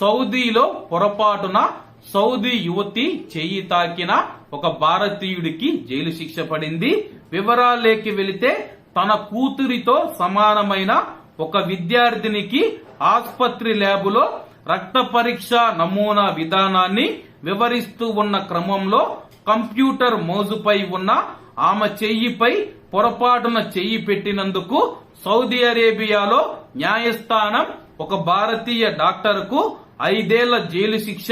సౌదీలో పొరపాటున సౌదీ యువతి చెయ్యి తాకిన ఒక భారతీయుడికి జైలు శిక్ష పడింది. వివరాలేకి వెళితే తన కూతురితో సమానమైన ఒక విద్యార్థినికి ఆసుపత్రి ల్యాబులో రక్త పరీక్ష నమూనా విధానాన్ని వివరిస్తూ ఉన్న క్రమంలో కంప్యూటర్ మోజుపై ఉన్న ఆమె చెయ్యిపై పొరపాటున చెయ్యి పెట్టినందుకు సౌదీ అరేబియాలో న్యాయస్థానం ఒక భారతీయ డాక్టర్కు ఐదేళ్ళ జైలు శిక్ష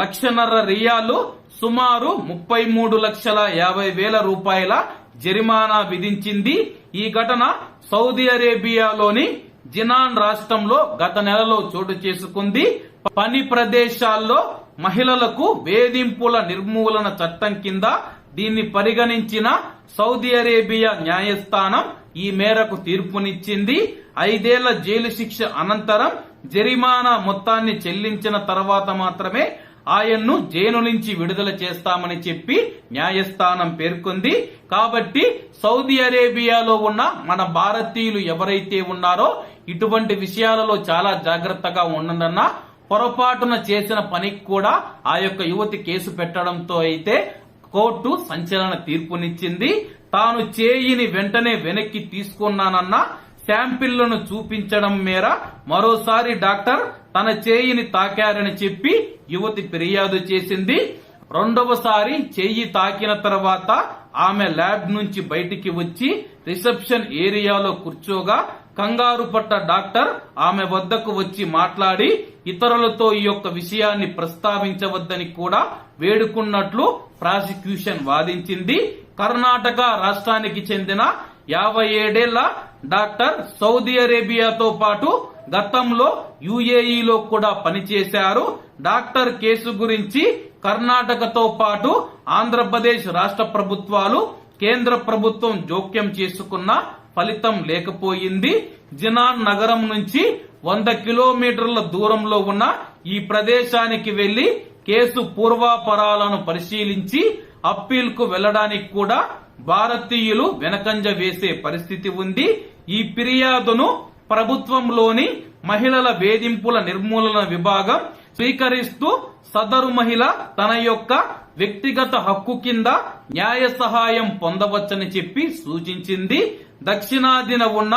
లక్షన్నర రియాలు సుమారు ముప్పై మూడు లక్షల యాభై వేల రూపాయల జరిమానా విధించింది. ఈ ఘటన సౌదీ అరేబియాలోని జినాన్ రాష్ట్రంలో గత నెలలో చోటు చేసుకుంది. పని ప్రదేశాల్లో మహిళలకు వేధింపుల నిర్మూలన చట్టం కింద దీన్ని పరిగణించిన సౌదీ అరేబియా న్యాయస్థానం ఈ మేరకు తీర్పునిచ్చింది. ఐదేళ్ళ జైలు శిక్ష అనంతరం జరిమానా మొత్తాన్ని చెల్లించిన తర్వాత మాత్రమే ఆయన్ను జైలు నుంచి విడుదల చేస్తామని చెప్పి న్యాయస్థానం పేర్కొంది. కాబట్టి సౌదీ అరేబియాలో ఉన్న మన భారతీయులు ఎవరైతే ఉన్నారో ఇటువంటి విషయాలలో చాలా జాగ్రత్తగా ఉండదన్న పొరపాటున చేసిన పనికి కూడా ఆ యొక్క యువతి కేసు పెట్టడంతో అయితే కోర్టు సంచలన తీర్పునిచ్చింది. తాను చేయిని వెంటనే వెనక్కి తీసుకున్నానన్న శాంపిళ్ళను చూపించడం మేర మరోసారి డాక్టర్ తన చేయిని తాకారని చెప్పి యువతి ఫిర్యాదు చేసింది. రెండవసారి చెయ్యి తాకిన తర్వాత ఆమె ల్యాబ్ నుంచి బయటికి వచ్చి రిసెప్షన్ ఏరియాలో కూర్చోగా కంగారు పట్ట డాక్టర్ ఆమె వద్దకు వచ్చి మాట్లాడి ఇతరులతో ఈ యొక్క విషయాన్ని ప్రస్తావించవద్దని కూడా వేడుకున్నట్లు ప్రాసిక్యూషన్ వాదించింది. కర్ణాటక రాష్ట్రానికి చెందిన యాభై ఏడేళ్ళ డాక్టర్ సౌదీ అరేబియాతో పాటు గతంలో యుఏఈలో కూడా పనిచేశారు. డాక్టర్ కేసు గురించి కర్ణాటకతో పాటు ఆంధ్రప్రదేశ్ రాష్ట్ర ప్రభుత్వాలు కేంద్ర ప్రభుత్వం జోక్యం చేసుకున్న ఫలితం లేకపోయింది. జినాన్ నగరం నుంచి వంద కిలోమీటర్ల దూరంలో ఉన్న ఈ ప్రదేశానికి వెళ్ళి కేసు పూర్వాపరాలను పరిశీలించి అప్పీల్కు వెళ్ళడానికి కూడా భారతీయులు వెనకంజ వేసే పరిస్థితి ఉంది. ఈ ఫిర్యాదును ప్రభుత్వంలోని మహిళల వేధింపుల నిర్మూలన విభాగం స్వీకరిస్తూ సదరు మహిళ తన యొక్క వ్యక్తిగత హక్కు కింద న్యాయ సహాయం పొందవచ్చని చెప్పి సూచించింది. దక్షిణాదిన ఉన్న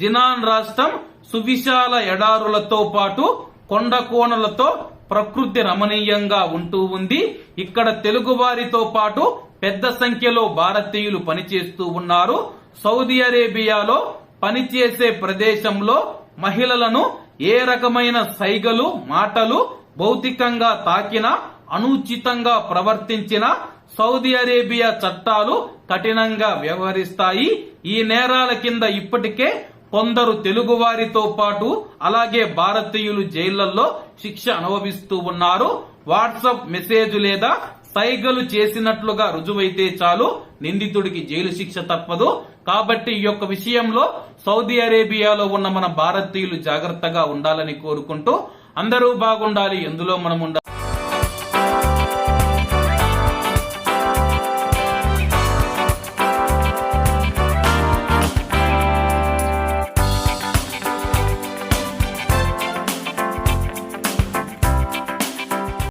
జినాన్ రాష్ట్రం సువిశాల ఎడారులతో పాటు కొండ కోణలతో ప్రకృతి రమణీయంగా ఉంటూ ఉంది. ఇక్కడ తెలుగువారితో పాటు పెద్ద సంఖ్యలో భారతీయులు పనిచేస్తూ ఉన్నారు. సౌదీ అరేబియాలో పనిచేసే ప్రదేశంలో మహిళలను ఏ రకమైన సైగలు మాటలు భౌతికంగా తాకినా అనుచితంగా ప్రవర్తించిన సౌదీ అరేబియా చట్టాలు కఠినంగా వ్యవహరిస్తాయి. ఈ నేరాల కింద ఇప్పటికే కొందరు తెలుగువారితో పాటు అలాగే భారతీయులు జైళ్ళలో శిక్ష అనుభవిస్తూ ఉన్నారు. వాట్సాప్ మెసేజ్ లేదా సైగలు చేసినట్లుగా రుజువైతే చాలు. నిందితుడికి జైలు శిక్ష తప్పదు. కాబట్టి ఈ యొక్క విషయంలో సౌదీ అరేబియాలో ఉన్న మన భారతీయులు జాగ్రత్తగా ఉండాలని కోరుకుంటూ అందరూ బాగుండాలి. ఎందులో మనం ఉండాలి